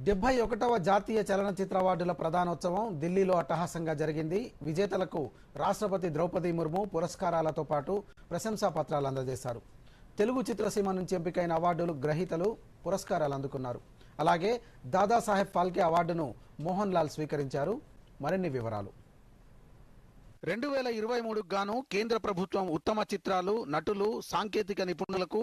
డెబ్బై ఒకటవ జాతీయ చలనచిత్ర అవార్డుల ప్రధానోత్సవం ఢిల్లీలో అట్టహాసంగా జరిగింది. విజేతలకు రాష్ట్రపతి ద్రౌపది ముర్ము పురస్కారాలతో పాటు ప్రశంసా పత్రాలు అందజేశారు. తెలుగు చిత్రసీమ నుంచి ఎంపికైన అవార్డులు గ్రహీతలు పురస్కారాలు అందుకున్నారు. అలాగే దాదాసాహెబ్ ఫాల్కే అవార్డును మోహన్ లాల్ స్వీకరించారు. మరిన్ని వివరాలు. రెండు వేల ఇరవై మూడుకు గాను కేంద్ర ప్రభుత్వం ఉత్తమ చిత్రాలు నటులు సాంకేతిక నిపుణులకు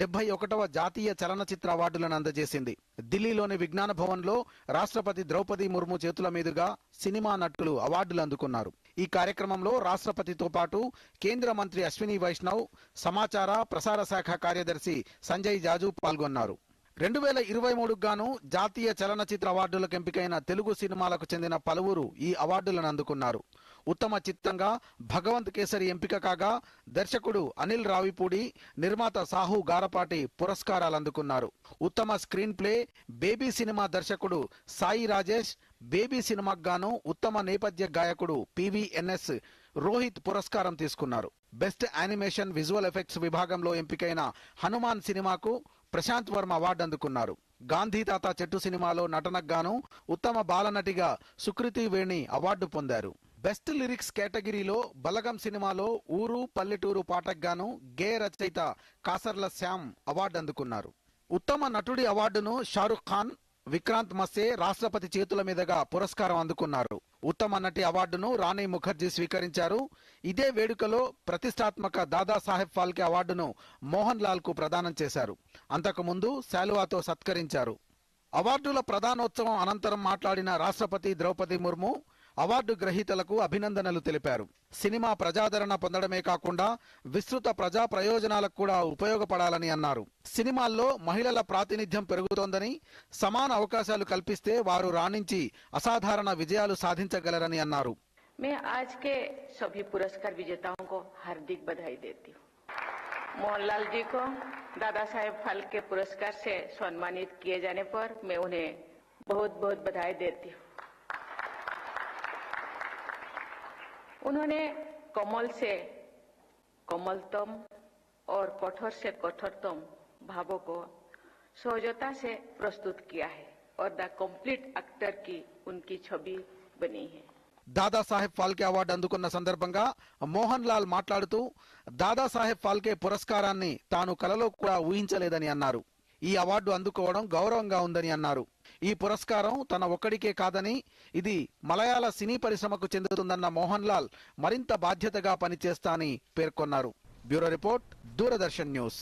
డెబ్బై ఒకటవ జాతీయ చలనచిత్ర అవార్డులను అందజేసింది. ఢిల్లీలోని విజ్ఞాన భవన్లో రాష్ట్రపతి ద్రౌపది ముర్ము చేతుల మీదుగా సినిమా నటులు అవార్డులు అందుకున్నారు. ఈ కార్యక్రమంలో రాష్ట్రపతితో పాటు కేంద్ర మంత్రి అశ్విని వైష్ణవ్ సమాచార ప్రసార శాఖ కార్యదర్శి సంజయ్ జాజు పాల్గొన్నారు. రెండు వేల ఇరవై మూడుకు గాను జాతీయ చలనచిత్ర అవార్డులకు ఎంపికైన తెలుగు సినిమాలకు చెందిన పలువురు ఈ అవార్డులను అందుకున్నారు. ఉత్తమ చిత్తంగా భగవంత్ కేసరి ఎంపిక కాగా దర్శకుడు అనిల్ రావిపూడి నిర్మాత సాహు గారపాటి పురస్కారాలు అందుకున్నారు. ఉత్తమ స్క్రీన్ ప్లే బేబీ సినిమా దర్శకుడు సాయి రాజేష్ బేబీ సినిమాకు గాను ఉత్తమ నేపథ్య గాయకుడు పివిఎన్ఎస్ రోహిత్ పురస్కారం తీసుకున్నారు. బెస్ట్ యానిమేషన్ విజువల్ ఎఫెక్ట్స్ విభాగంలో ఎంపికైన హనుమాన్ సినిమాకు ప్రశాంత్ వర్మ అవార్డు అందుకున్నారు. గాంధీ తాత చెట్టు సినిమాలో నటనకు గాను ఉత్తమ బాలనటిగా సుకృతి వేణి అవార్డు పొందారు. బెస్ట్ లిరిక్స్ కేటగిరీలో బలగం సినిమాలో ఊరు పల్లెటూరు పాటకు గే గేయ రచయిత కాసర్ల శ్యామ్ అవార్డు అందుకున్నారు. ఉత్తమ నటుడి అవార్డును షారుఖ్ ఖాన్ విక్రాంత్ మస్సే రాష్ట్రపతి చేతుల మీదుగా పురస్కారం అందుకున్నారు. ఉత్తమ నటి అవార్డును రాణి ముఖర్జీ స్వీకరించారు. ఇదే వేడుకలో ప్రతిష్టాత్మక దాదాసాహెబ్ ఫాల్కే అవార్డును మోహన్ లాల్కు ప్రదానం చేశారు. అంతకుముందు శాలువాతో సత్కరించారు. అవార్డుల ప్రధానోత్సవం అనంతరం మాట్లాడిన రాష్ట్రపతి ద్రౌపది ముర్ము అవార్డు గ్రహీతలకు అభినందనలు తెలిపారు సినిమా ప్రజాదరణ పొందడమే కాకుండా విస్తృత ప్రజా ప్రయోజనాలకు కూడా ఉపయోగపడాలని అన్నారు సినిమాల్లో మహిళల ప్రాతినిధ్యం పెరుగుతోందని సమాన అవకాశాలు కల్పిస్తే వారు రాణించి అసాధారణ విజయాలు సాధించగలరని అన్నారు मैं आज के सभी पुरस्कार विजेताओं को हार्दिक बधाई देती हूँ मोहनलाल जी को दादा साहेब फाल्के पुरस्कार से सम्मानित किए जाने पर मैं उन्हें बहुत बहुत बधाई देती हूँ उन्होंने कमल से कोमलतम और कठोर से कठोरतम भावों को सहजता से प्रस्तुत किया है और द कंप्लीट एक्टर की उनकी छवि बनी है దాదాసాహెబ్ ఫాల్కే అవార్డు అందుకున్న సందర్భంగా మోహన్ లాల్ మాట్లాడుతూ దాదాసాహెబ్ ఫాల్కే పురస్కారాన్ని తాను కలలో కూడా ఊహించలేదని అన్నారు ఈ అవార్డు అందుకోవడం గౌరవంగా ఉందని అన్నారు. ఈ పురస్కారం తన ఒక్కడికే కాదని ఇది మలయాళ సినీ పరిశ్రమకు చెందుతుందన్న మోహన్ లాల్ మరింత బాధ్యతగా పనిచేస్తా అని పేర్కొన్నారు. Bureau report Doordarshan news.